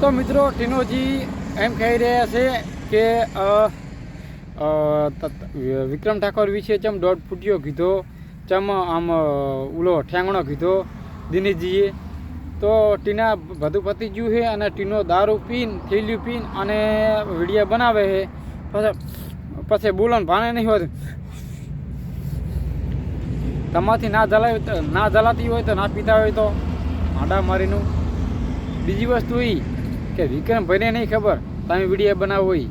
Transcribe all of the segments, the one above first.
તો મિત્રો, ટીનોજી એમ કહી રહ્યા છે કે વિક્રમ ઠાકોર વિશે ચમ દોઢ ફૂટ્યો કીધો, ચમ આમ ઉલો ઠેંગણો કીધો દિનેશજીએ. તો ટીના બધું પતી ગયું છે અને ટીનો દારૂ પીન થેલ્યું પીન અને વિડીયા બનાવે છે પછી પછી બોલન ભાને નહીં હોય તમારાથી ના જલાવી ના જલાતી હોય તો ના પીતા હોય તો આડા મારીનું. બીજી વસ્તુ એ કે વિક્રમભાઈને નહીં ખબર, તમે વીડિયો બનાવો એ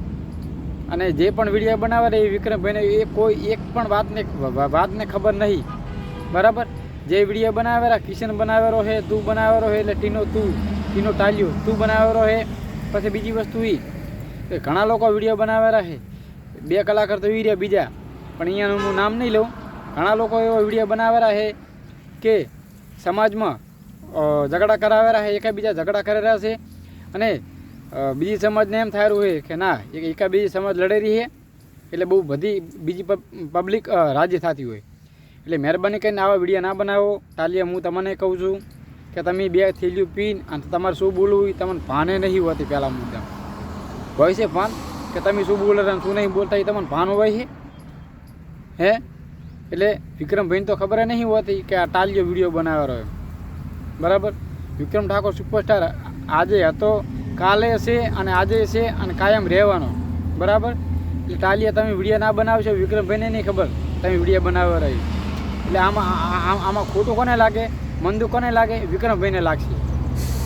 અને જે પણ વીડિયો બનાવે એ વિક્રમભાઈને એ કોઈ એક પણ વાતને વાતને ખબર નહીં. બરાબર? જે વીડિયો બનાવેલા કિશન બનાવેલો છે તું બનાવેલો છે એટલે ટીનો તું, ટીનો ટાલ્યો, તું બનાવેલો છે પછી બીજી વસ્તુ એ કે ઘણા લોકો વીડિયો બનાવેલા છે બે કલાકાર તો રહ્યા બીજા. પણ અહીંયાનું હું નામ નહીં લઉં. ઘણા લોકો એવો વીડિયો બનાવેલા છે કે સમાજમાં ઝઘડા કરાવેલા છે એકાબીજા ઝઘડા કરેલા છે અને બીજી સમાજને એમ થાયું છે કે ના, એક એકા બીજી સમાજ લડેલી છે એટલે બહુ બધી બીજી પબ્લિક રાજી થતી હોય. એટલે મહેરબાની કરીને આવા વીડિયો ના બનાવો. તાલીએ હું તમને કહું છું કે તમે બે થેલીઓ પીને અને તમારે શું બોલવું એ તમને ભાને નહીં હોતી પહેલાં મુદ્દા હોય છે ભાન કે તમે શું બોલો અને શું નહીં બોલતા એ તમને ભાન હોય છે. હે? એટલે વિક્રમભાઈને તો ખબર નહીં હોતી કે આ ટાલિયો વીડિયો બનાવ્યો રહ્યો. બરાબર? વિક્રમ ઠાકોર સુપરસ્ટાર આજે હતો, કાલે છે અને આજે છે અને કાયમ રહેવાનો. બરાબર? એટલે ટાલિયા તમે વીડિયો ના બનાવશો, વિક્રમભાઈને નહીં ખબર. તમે વીડિયો બનાવવા રહી. એટલે આમાં આમાં ખોટું કોને લાગે? મંદુ કોને લાગે? વિક્રમભાઈને લાગશે.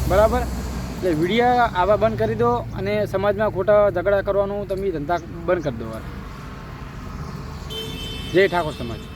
બરાબર? એટલે વીડિયો આવા બંધ કરી દો અને સમાજમાં ખોટા ઝઘડા કરવાનું તમે ધંધા બંધ કરી દો. જય ઠાકોર સમાજ.